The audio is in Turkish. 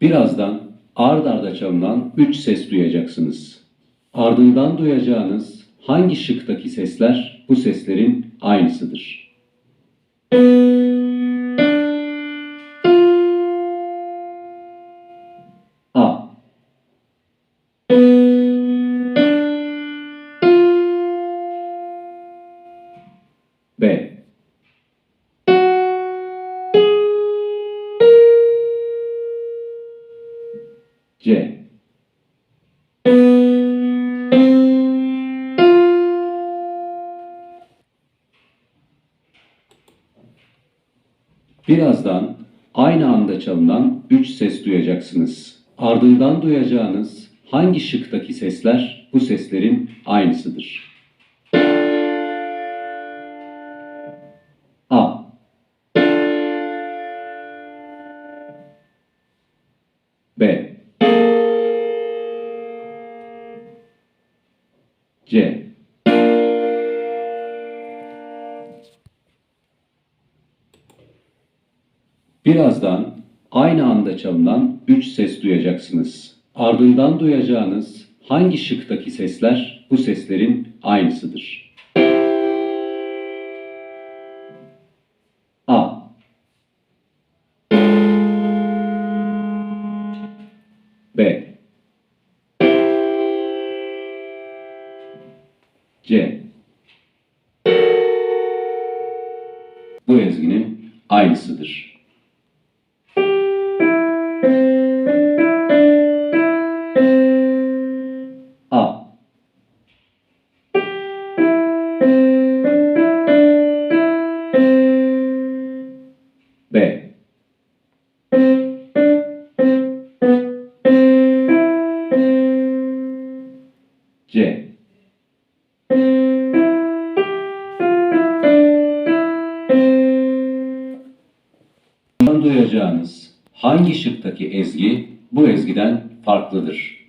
Birazdan ard arda çalınan üç ses duyacaksınız. Ardından duyacağınız hangi şıktaki sesler bu seslerin aynısıdır? Birazdan aynı anda çalınan üç ses duyacaksınız. Ardından duyacağınız hangi şıktaki sesler bu seslerin aynısıdır? A. B. C. Birazdan aynı anda çalınan üç ses duyacaksınız. Ardından duyacağınız hangi şıktaki sesler bu seslerin aynısıdır? A. B. C. Bu ezginin aynısıdır. C. duyacağınız hangi şıktaki ezgi bu ezgiden farklıdır?